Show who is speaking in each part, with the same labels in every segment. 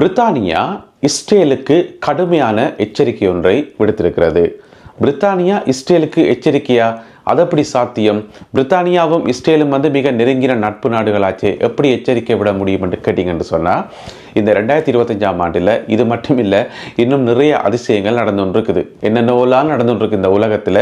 Speaker 1: பிரித்தானியா இஸ்ரேலுக்கு கடுமையான எச்சரிக்கை ஒன்றை விடுத்திருக்கிறது. பிரித்தானியா இஸ்ரேலுக்கு எச்சரிக்கையா? அது எப்படி சாத்தியம்? பிரித்தானியாவும் இஸ்ரேலும் வந்து மிக நெருங்கின நட்பு நாடுகளாச்சு. எப்படி எச்சரிக்கை விட முடியும் என்று கேட்டீங்கன்னு சொன்னால் இந்த ரெண்டாயிரத்தி இருபத்தஞ்சாம் ஆண்டில் இது மட்டும் இல்லை இன்னும் நிறைய அதிசயங்கள் நடந்து கொண்டிருக்குது என்னென்னவோலாம் நடந்து கொண்டிருக்கு இந்த உலகத்தில்?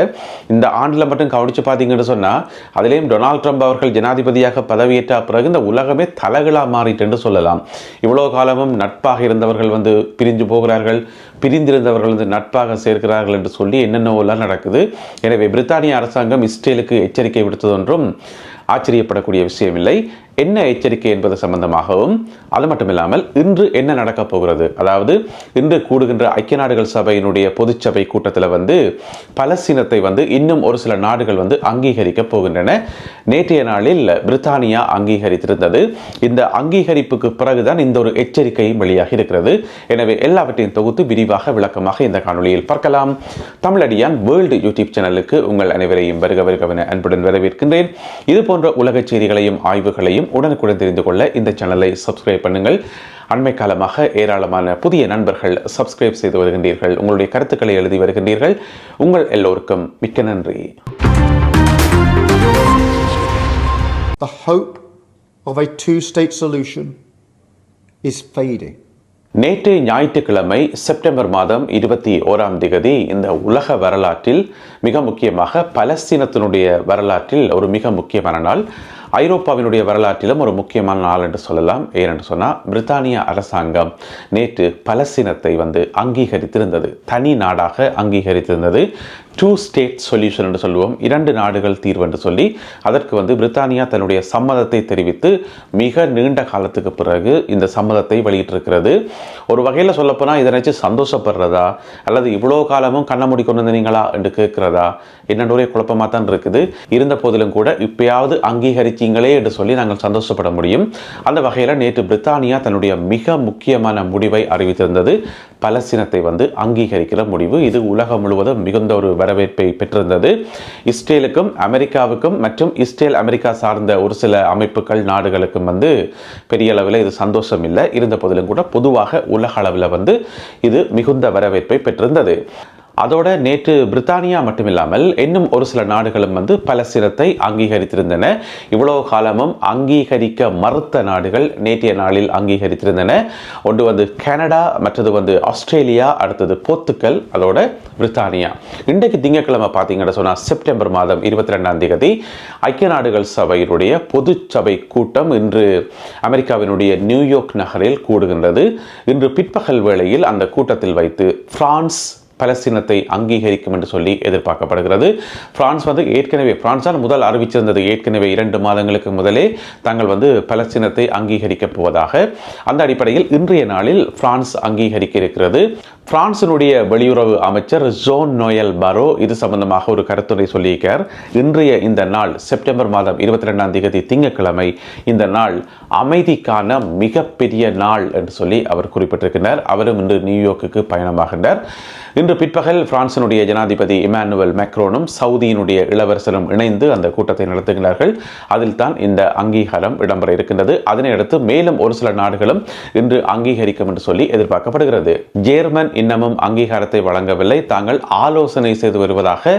Speaker 1: இந்த ஆண்டில் மட்டும் கவனித்து பார்த்தீங்கன்னு சொன்னால் அதிலேயும் டொனால்ட் ட்ரம்ப் அவர்கள் ஜனாதிபதியாக பதவியேற்ற பிறகு இந்த உலகமே தலகளாக மாறிட்டுன்னு சொல்லலாம். இவ்வளோ காலமும் நட்பாக இருந்தவர்கள் வந்து பிரிஞ்சு போகிறார்கள். பிரிந்திருந்தவர்கள் வந்து நட்பாக சேர்க்கிறார்கள் என்று சொல்லி என்னென்னவோலாம் நடக்குது? எனவே பிரித்தானிய அரசாங்கம் இஸ்ரேலுக்கு எச்சரிக்கை விடுத்ததென்றும் ஆச்சரியப்படக்கூடிய விஷயம் இல்லை என்ன எச்சரிக்கை என்பது சம்பந்தமாகவும் அது மட்டும் இல்லாமல் இன்று என்ன நடக்கப் போகிறது? அதாவது இன்று கூடுகின்ற ஐக்கிய நாடுகள் சபையினுடைய பொதுச்சபை கூட்டத்தில் வந்து பலஸ்தீனத்தை வந்து இன்னும் ஒரு சில நாடுகள் வந்து அங்கீகரிக்கப் போகின்றன. நேற்றைய நாளில் பிரித்தானியா அங்கீகரித்திருந்தது. இந்த அங்கீகரிப்புக்கு பிறகுதான் இந்த ஒரு எச்சரிக்கையும் வெளியாகி இருக்கிறது. எனவே எல்லாவற்றையும் தொகுத்து விரிவாக விளக்கமாக இந்த காணொலியில் பார்க்கலாம். தமிழடியான் வேர்ல்டு யூடியூப் சேனலுக்கு உங்கள் அனைவரையும் வருக வருகவென அன்புடன் வரவேற்கின்றேன். இது போன்ற உலக செய்திகளையும் ஆய்வுகளையும் உடனுக்குடன் தெரிந்து கொள்ள இந்த சேனலை சப்ஸ்கிரைப் பண்ணுங்கள். அண்மை காலமாக ஏராளமான புதிய நண்பர்கள் சப்ஸ்கிரைப் செய்து வருகின்றீர்கள். உங்களுடைய கருத்துக்களை எழுதி வருகின்றீர்கள். உங்கள் எல்லோருக்கும் மிக்க நன்றி.
Speaker 2: The hope of a two state solution is fading.
Speaker 1: நேற்று ஞாயிற்றுக்கிழமை செப்டம்பர் மாதம் இருபத்தி ஓராம் திகதி இந்த உலக வரலாற்றில் மிக முக்கியமாக பலஸ்தீனத்தினுடைய வரலாற்றில் ஒரு மிக முக்கியமான நாள். ஐரோப்பாவினுடைய வரலாற்றிலும் ஒரு முக்கியமான நாள் என்று சொல்லலாம். ஏனென்று சொன்னால் பிரித்தானிய அரசாங்கம் நேற்று பலஸ்தீனத்தை வந்து அங்கீகரித்திருந்தது. தனி நாடாக அங்கீகரித்திருந்தது. டூ ஸ்டேட் சொல்யூஷன் என்று சொல்லுவோம். இரண்டு நாடுகள் தீர்வு என்று சொல்லி அதற்கு வந்து பிரித்தானியா தன்னுடைய சம்மதத்தை தெரிவித்து மிக நீண்ட காலத்துக்கு பிறகு இந்த சம்மதத்தை வெளியிட்டிருக்கிறது. ஒரு வகையில் சொல்லப்போனால் இதை நினச்சி சந்தோஷப்படுறதா? அல்லது இவ்வளோ காலமும் கண்ண மூடி கொண்டு வந்தீங்களா என்று கேட்குறதா? என்னென்ன குழப்பமாக தான் இருக்குது. இருந்த போதிலும் கூட இப்பயாவது அங்கீகரிச்சிங்களே என்று சொல்லி நாங்கள் சந்தோஷப்பட முடியும். அந்த வகையில் நேற்று பிரித்தானியா தன்னுடைய மிக முக்கியமான முடிவை அறிவித்திருந்தது. பலஸ்தீனத்தை வந்து அங்கீகரிக்கிற முடிவு. இது உலகம் முழுவதும் மிகுந்த ஒரு வரவேற்பை பெற்றிருந்தது. இஸ்ரேலுக்கும் அமெரிக்காவுக்கும் மற்றும் இஸ்ரேல் அமெரிக்கா சார்ந்த ஒரு சில அமைப்புகள் நாடுகளுக்கும் வந்து பெரிய அளவில் இது சந்தோஷம் இல்லை. இருந்த போதிலும் கூட பொதுவாக உலக அளவில் வந்து இது மிகுந்த வரவேற்பை பெற்றிருந்தது. அதோட நேற்று பிரித்தானியா மட்டுமில்லாமல் இன்னும் ஒரு சில நாடுகளும் வந்து பலஸ்தீனத்தை அங்கீகரித்திருந்தன. இவ்வளவு காலமும் அங்கீகரிக்க மறுத்த நாடுகள் நேற்றைய நாளில் அங்கீகரித்திருந்தன. ஒன்று வந்து கனடா மற்றது வந்து ஆஸ்திரேலியா அடுத்தது போர்த்துக்கல் அதோட பிரித்தானியா. இன்றைக்கு திங்கட்கிழமை பார்த்தீங்கன்னு சொன்னால் செப்டம்பர் மாதம் இருபத்தி ரெண்டாம் தேதி ஐக்கிய நாடுகள் சபையினுடைய பொது சபை கூட்டம் இன்று அமெரிக்காவினுடைய நியூயார்க் நகரில் கூடுகின்றது. இன்று பிற்பகல் வேளையில் அந்த கூட்டத்தில் வைத்து பிரான்ஸ் பலஸ்தீனத்தை அங்கீகரிக்கும் என்று சொல்லி எதிர்பார்க்கப்படுகிறது. பிரான்ஸ் வந்து ஏற்கனவே பிரான்ஸ் தான் முதல் அறிவிச்சிருந்தது. ஏற்கனவே இரண்டு மாதங்களுக்கு முதலே தாங்கள் வந்து பலஸ்தீனத்தை அங்கீகரிக்கப் போவதாக. அந்த அடிப்படையில் இன்றைய நாளில் பிரான்ஸ் அங்கீகரிக்க இருக்கிறது. பிரான்சினுடைய வெளியுறவு அமைச்சர் ஜோன் நோயல் பரோ இது சம்பந்தமாக ஒரு கருத்துரை சொல்லியிருக்கார். இன்றைய இந்த நாள் செப்டம்பர் மாதம் இருபத்தி ரெண்டாம் தேதி திங்கட்கிழமை இந்த நாள் அமைதிக்கான மிகப்பெரிய நாள் என்று சொல்லி அவர் குறிப்பிட்டிருக்கிறார். அவரும் இன்று நியூயார்க்குக்கு பயணமாகின்றார். இன்று பிற்பகல் பிரான்சினுடைய ஜனாதிபதி இமானுவல் மேக்ரோனும் சவுதியினுடைய இளவரசரும் இணைந்து அந்த கூட்டத்தை நடத்துகிறார்கள். அதில் தான் இந்த அங்கீகாரம் இடம்பெற இருக்கின்றது. அதனை அடுத்து மேலும் ஒரு சில நாடுகளும் இன்று அங்கீகரிக்கும் என்று சொல்லி எதிர்பார்க்கப்படுகிறது. ஜேர்மன் இன்னமும் அங்கீகாரத்தை வழங்கவில்லை. தாங்கள் ஆலோசனை செய்து வருவதாக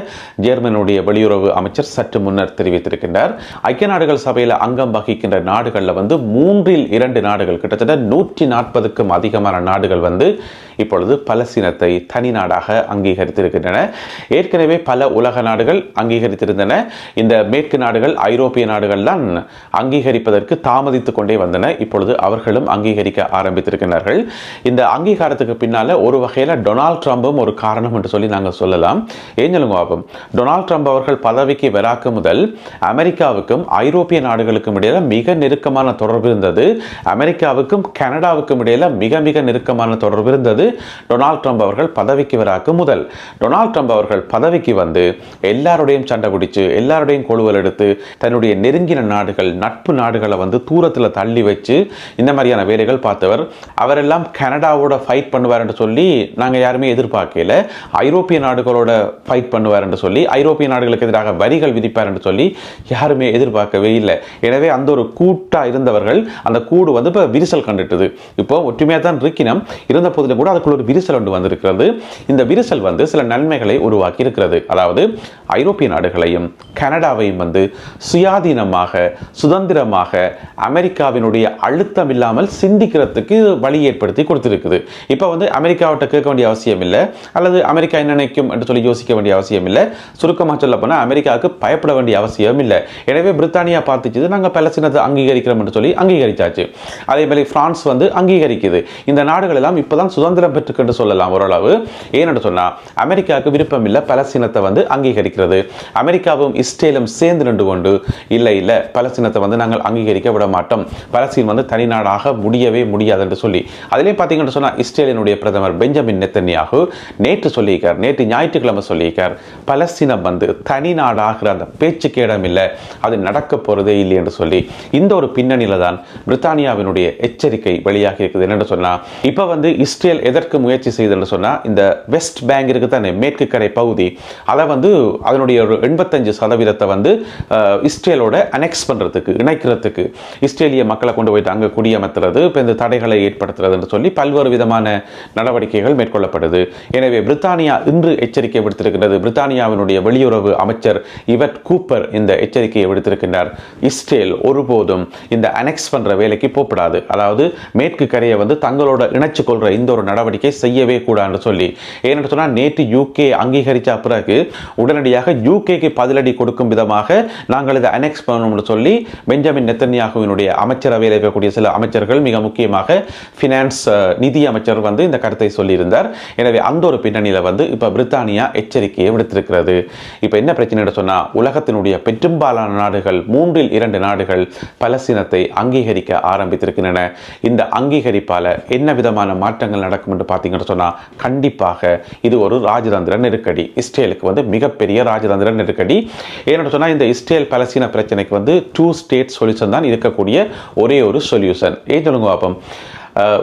Speaker 1: ஜேர்மனுடைய வெளியுறவு அமைச்சர் சற்று முன்னர் தெரிவித்திருக்கின்றார். ஐக்கிய நாடுகள் சபையில் அங்கம் வகிக்கின்ற நாடுகளில் வந்து மூன்றில் இரண்டு நாடுகள் கிட்டத்தட்ட நூற்றி நாற்பதுக்கும் அதிகமான நாடுகள் வந்து இப்பொழுது பலஸ்தீனத்தை தனி நாடாக அங்கீகரித்திருக்கின்றன. ஏற்கனவே பல உலக நாடுகள் அங்கீகரித்திருந்தன. இந்த மேற்கு நாடுகள் ஐரோப்பிய நாடுகள் தான் அங்கீகரிப்பதற்கு தாமதித்துக் கொண்டே வந்தன. இப்பொழுது அவர்களும் அங்கீகரிக்க ஆரம்பித்திருக்கிறார்கள் இந்த அங்கீகாரத்துக்கு பின்னால ஒரு வகையில் டொனால்ட் ட்ரம்பும் ஒரு காரணம் என்று சொல்லி நாங்கள் சொல்லலாம். ஏஞ்சலுங்க ஆகும் டொனால்ட் ட்ரம்ப் அவர்கள் பதவிக்கு வராக்கு முதல் அமெரிக்காவுக்கும் ஐரோப்பிய நாடுகளுக்கும் இடையில மிக நெருக்கமான தொடர்பு இருந்தது. அமெரிக்காவுக்கும் கனடாவுக்கும் இடையில மிக மிக நெருக்கமான தொடர்பு இருந்தது. டொனால்ட் ட்ரம்ப் அவர்கள் பதவிக்கு வராக்கு முதல். டொனால்ட் ட்ரம்ப் அவர்கள் பதவிக்கு வந்து எல்லாருடையும் சண்டை பிடிச்சு எல்லாருடையும் கொழுவல் எடுத்து தன்னுடைய நெருங்கின நாடுகள் நட்பு நாடுகளை வந்து தூரத்தில் தள்ளி வச்சு இந்த மாதிரியான வேலைகள் பார்த்தவர். அவரெல்லாம் கனடாவோட ஃபைட் பண்ணுவார் என்று சொல்லி நாங்கள் யாருமே எதிர்பார்க்கல. ஐரோப்பிய நாடுகளோட ஃபைட் பண்ணுவார் என்று சொல்லி ஐரோப்பிய நாடுகளுக்கு எதிராக வரிகள் விதிப்பார் என்று சொல்லி யாருமே எதிர்பார்க்கவே இல்லை. எனவே அந்த ஒரு கூட்டா இருந்தவர்கள் அந்த கூடு வந்து இப்போ விரிசல் கண்டுட்டுது. இப்போ ஒற்றுமையாக தான் இருக்கினோம் இருந்த போதிலும் கூட அதுக்குள்ள ஒரு விரிசல் ஒன்று வந்திருக்கிறது. இந்த விரிசல் வந்து சில நன்மைகளை உருவாக்கி இருக்கிறது அதாவது ஐரோப்பிய நாடுகளையும் கனடாவையும் வந்து சுயாதீனமாக சுதந்திரமாக அமெரிக்காவினுடைய அழுத்தம் இல்லாமல் சிந்திக்கிறதுக்கு வழி ஏற்படுத்தி கொடுத்துருக்குது. இப்போ வந்து அமெரிக்காவிட்ட கேட்க வேண்டிய அவசியம் இல்லை. அல்லது அமெரிக்கா என்ன நினைக்கும் என்று சொல்லி யோசிக்க வேண்டிய அவசியம் இல்லை. சுருக்கமாக சொல்ல போனால் அமெரிக்காவுக்கு பயப்பட வேண்டிய அவசியம் இல்லை. எனவே பிரித்தானியா பார்த்துச்சு நாங்கள் பலஸ்தீனத்தை அங்கீகரிக்கிறோம் என்று சொல்லி அங்கீகரிச்சாச்சு. அதே மாதிரி பிரான்ஸ் வந்து அங்கீகரிக்குது. இந்த நாடுகள் எல்லாம் இப்போதான் சுதந்திரம் பெற்றுக்கென்று சொல்லலாம் ஓரளவு. ஏன்னு சொன்னால் அமெரிக்காவுக்கு விருப்பம் இல்லை பலஸ்தீனத்தை வந்து அங்கீகரிக்கிறது. அமெரிக்காவும் இஸ்ரேலும் சேர்ந்து நின்று கொண்டு இல்லை இல்லை பலஸ்தீனத்தை வந்து நாங்கள் அங்கீகரிக்க விட மாட்டோம். பலஸ்தீன் வந்து தனி நாடாக முடியவே முடியாது என்று சொல்லி. அதிலே பார்த்தீங்கன்னு சொன்னால் இஸ்ரேலினுடைய பிரதமர் பெஞ்சமின் நெத்தன்யாகு நேற்று சொல்லியிருக்கார் நேற்று ஞாயிற்றுக்கிழமை சொல்லியிருக்கார் பலஸ்தீனம் வந்து தனி நாடாகிற அந்த பேச்சுக்கு இடம் இல்லை அது நடக்க போகிறதே இல்லை என்று சொல்லி. இந்த ஒரு பின்னணியில் தான் பிரித்தானியாவினுடைய எச்சரிக்கை வெளியாகி இருக்குது. என்னென்னு சொன்னால் இப்போ வந்து இஸ்ரேல் எதற்கு முயற்சி செய்ததுன்னு சொன்னால் இந்த வெஸ்ட் பேங்க் இருக்குது தானே மேற்கு கரை பகுதி அதை வந்து அதனுடைய ஒரு எண்பத்தஞ்சு சதவீதத்தை வந்து இஸ்ரேலோட அனெக்ஸ் பண்ணுறதுக்கு இணைக்கிறதுக்கு இஸ்ரேலிய மக்களை கொண்டு போயிட்டு அங்கே குடியமர்த்துறது இப்போ இந்த தடைகளை ஏற்படுத்துறதுன்னு சொல்லி பல்வேறு விதமான நடவடிக்கைகள் மேற்கொள்ளப்படுது. எனவே பிரித்தானியா இன்று எச்சரிக்கை விடுத்திருக்கிறது. பிரித்தானியாவினுடைய வெளியுறவு அமைச்சர் இவட் கூப்பர் இந்த எச்சரிக்கையை விடுத்திருக்கின்றார். இஸ்ரேல் ஒருபோதும் இந்த அனெக்ஸ் பண்ற வேலைக்கு போகப்படாது அதாவது மேற்கு கரையை வந்து தங்களோட இணைச்சு கொள்கிற இந்த ஒரு நடவடிக்கை செய்யவே கூடாதுன்னு சொல்லி. ஏன்னு சொன்னா நேற்று யூகே அங்கீகரித்த பிறகு உடனடியாக யூகேக்கு பதிலடி கொடுக்கும் விதமாக நாங்கள் இதை அனெக்ஸ் பண்ணணும்னு சொல்லி பெஞ்சமின் நெத்தன்யாகுவினுடைய அமைச்சரவையில் இருக்கக்கூடிய சில அமைச்சர்கள் மிக முக்கியமாக ஃபினான்ஸ் நிதி அமைச்சர் வந்து இந்த கருத்தை சொல்லியிருந்தார். எனவே அந்த ஒரு பின்னணியில் வந்து இப்போ பிரித்தானியா எச்சரிக்கையை விடுத்திருக்கிறது. இப்போ என்ன பிரச்சனை சொன்னா உலகத்தினுடைய பெரும்பாலான நாடுகள் மூன்றில் இரண்டு நாடுகள் பலஸ்தீனத்தை அங்கீகரிக்க ஆரம்பித்திருக்கின்றன. இந்த அங்கீகரிப்பால என்ன விதமான மாற்றங்கள் நடக்கும் என்று பார்த்தீங்கன்னு சொன்னா கண்டிப்பாக இது ஒரு ராஜதந்திர நெருக்கடி. இஸ்ரேலுக்கு வந்து மிகப்பெரிய ராஜதந்திர நெருக்கடி. ஏன்னு சொன்னா இந்த இஸ்ரேல் பலஸ்தீன பிரச்சனைக்கு வந்து டூ ஸ்டேட் சொல்யூஷன் தான் இருக்கக்கூடிய ஒரே ஒரு சொல்யூஷன் ஏன் சொல்லுங்க பாப்போம்?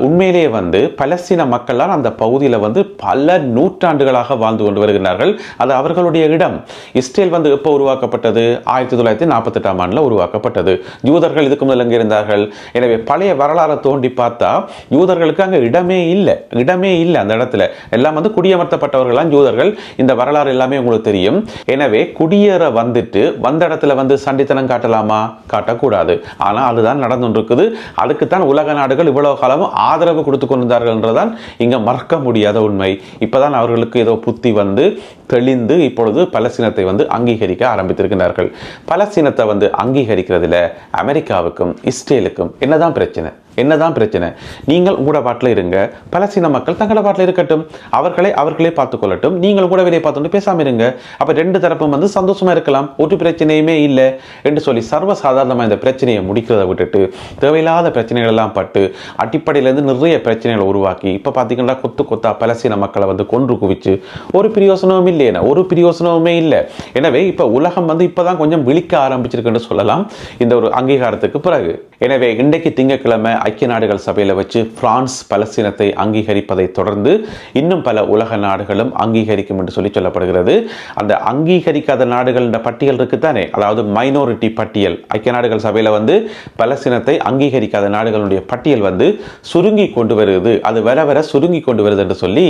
Speaker 1: உண்மையிலேயே வந்து பலஸ்தீன மக்கள்லாம் அந்த பகுதியில் வந்து பல நூற்றாண்டுகளாக வாழ்ந்து கொண்டு வருகிறார்கள். அது அவர்களுடைய இடம். இஸ்ரேல் வந்து எப்போ உருவாக்கப்பட்டது? ஆயிரத்தி தொள்ளாயிரத்தி நாற்பத்தெட்டாம் ஆண்டில் உருவாக்கப்பட்டது. யூதர்கள் இதுக்கு முதல் அங்கே இருந்தார்கள்? எனவே பழைய வரலாறை தோண்டி பார்த்தா யூதர்களுக்கு அங்கே இடமே இல்லை. இடமே இல்லை அந்த இடத்துல. எல்லாம் வந்து குடியமர்த்தப்பட்டவர்களாம் யூதர்கள். இந்த வரலாறு எல்லாமே உங்களுக்கு தெரியும். எனவே குடியேற வந்துட்டு வந்த இடத்துல வந்து சண்டித்தனம் காட்டலாமா? காட்டக்கூடாது. ஆனால் அதுதான் நடந்துருக்குது அதுக்குத்தான் உலக நாடுகள் இவ்வளவு இருந்தாலும் ஆதரவு கொடுத்து கொண்டிருந்தார்கள்ன்றதான் இங்க மறக்க முடியாத உண்மை. இப்பதான் அவர்களுக்கு ஏதோ புத்தி வந்து தெளிந்து இப்பொழுது பலஸ்தீனத்தை வந்து அங்கீகரிக்க ஆரம்பித்திருக்கிறார்கள். பலஸ்தீனத்தை வந்து அங்கீகரிக்கிறதுல அமெரிக்காவுக்கும் இஸ்ரேலுக்கும். என்னதான் பிரச்சனை? என்னதான் பிரச்சனை? நீங்கள் உங்களோட பாட்டில் இருங்க. பலசீன மக்கள் தங்களோட பாட்டில் இருக்கட்டும். அவர்களை அவர்களே பார்த்துக்கொள்ளட்டும் நீங்கள் கூட வெளியே பார்த்துட்டு பேசாமல் இருங்க. அப்போ ரெண்டு தரப்பும் வந்து சந்தோஷமாக இருக்கலாம். ஒரு பிரச்சனையுமே இல்லை என்று சொல்லி சர்வசாதாரணமாக இந்த பிரச்சனையை முடிக்கிறத விட்டுட்டு தேவையில்லாத பிரச்சனைகள் எல்லாம் பட்டு அடிப்படையிலேருந்து நிறைய பிரச்சனைகளை உருவாக்கி இப்போ பார்த்தீங்கன்னா கொத்து கொத்தா பலசீன மக்களை வந்து கொன்று குவிச்சு ஒரு பிரயோசனமும் இல்லையே ஒரு பிரயோசனமுமே இல்லை. எனவே இப்போ உலகம் வந்து இப்போ தான் கொஞ்சம் விழிக்க ஆரம்பிச்சிருக்குன்னு சொல்லலாம். இந்த ஒரு அங்கீகாரத்துக்கு பிறகு. எனவே இன்றைக்கு திங்கக்கிழமை ஐக்கிய நாடுகள் சபையில் வச்சு பிரான்ஸ் பலஸ்தீனத்தை அங்கீகரிப்பதை தொடர்ந்து இன்னும் பல உலக நாடுகளும் அங்கீகரிக்கும் என்று சொல்லி சொல்லப்படுகிறது. அந்த அங்கீகரிக்காத நாடுகள் என்ற பட்டியல் இருக்குதானே அதாவது மைனாரிட்டி பட்டியல். ஐக்கிய நாடுகள் சபையில் வந்து பலஸ்தீனத்தை அங்கீகரிக்காத நாடுகளுடைய பட்டியல் வந்து சுருங்கி கொண்டு வருகிறது அது வர வர சுருங்கி கொண்டு வருது என்று சொல்லி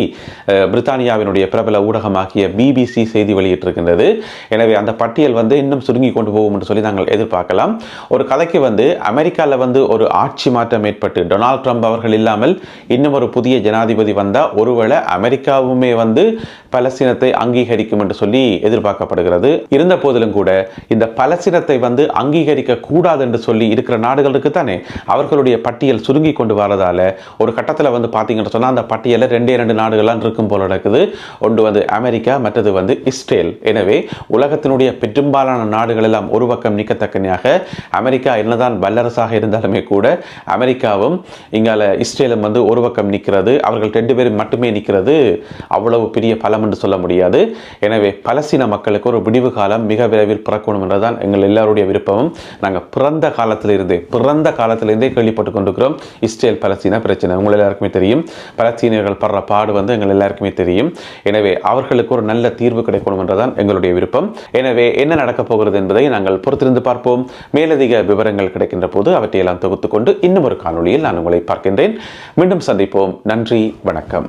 Speaker 1: பிரித்தானியாவினுடைய பிரபல ஊடகமாகிய பிபிசி செய்தி வெளியிட்டிருக்கின்றது. எனவே அந்த பட்டியல் வந்து இன்னும் சுருங்கி கொண்டு போகும் என்று சொல்லி நாங்கள் எதிர்பார்க்கலாம். ஒரு கதைக்கு வந்து அமெரிக்காவில் வந்து ஒரு ஆட்சி மாற்றம் ஏற்பட்டு டொனால்ட் ட்ரம்ப் அவர்கள் இல்லாமல் இன்னும் ஒரு புதிய ஜனாதிபதி வந்தால் ஒருவேளை அமெரிக்காவுமே வந்து பலஸ்தீனத்தை அங்கீகரிக்கும் என்று சொல்லி எதிர்பார்க்கப்படுகிறது. இருந்த போதிலும் கூட இந்த பலஸ்தீனத்தை வந்து அங்கீகரிக்க கூடாது என்று சொல்லி இருக்கிற நாடுகளுக்கு தானே அவர்களுடைய பட்டியல் சுருங்கி கொண்டு வரதால ஒரு கட்டத்தில் வந்து பார்த்தீங்கன்னு சொன்னால் அந்த பட்டியலில் ரெண்டே ரெண்டு நாடுகள்லாம் இருக்கும் போல நடக்குது. ஒன்று வந்து அமெரிக்கா மற்றது வந்து இஸ்ரேல். எனவே உலகத்தினுடைய பெரும்பாலான நாடுகள் எல்லாம் ஒரு பக்கம் நிற்கத்தக்கனையாக அமெரிக்கா என்னதான் வல்லரசாக இருந்தாலுமே கூட அமெரிக்க அமெரிக்காவும் இங்கால இஸ்ரேலும் வந்து ஒரு பக்கம் நிற்கிறது அவர்கள் ரெண்டு பேரும் மட்டுமே நிற்கிறது அவ்வளவு பெரிய பலம் என்று சொல்ல முடியாது. எனவே பலஸ்தீன மக்களுக்கு ஒரு விடிவு காலம் மிக விரைவில் பிறக்கணும் என்றுதான் எங்கள் எல்லாருடைய விருப்பமும். நாங்கள் பிறந்த காலத்திலிருந்தே பிறந்த காலத்திலிருந்தே கேள்விப்பட்டு கொண்டிருக்கிறோம். இஸ்ரேல் பலஸ்தீன பிரச்சனை உங்கள் எல்லாருக்குமே தெரியும். பலஸ்தீனியர்கள் படுற பாடு வந்து எங்கள் எல்லாருக்குமே தெரியும். எனவே அவர்களுக்கு ஒரு நல்ல தீர்வு கிடைக்கணும் என்றுதான் எங்களுடைய விருப்பம். எனவே என்ன நடக்கப் போகிறது என்பதை நாங்கள் பொறுத்திருந்து பார்ப்போம். மேலதிக விவரங்கள் கிடைக்கின்ற போது அவற்றையெல்லாம் தொகுத்துக்கொண்டு இன்னும் ஒரு காணொளியில் நான் உங்களை பார்க்கின்றேன். மீண்டும் சந்திப்போம். நன்றி வணக்கம்.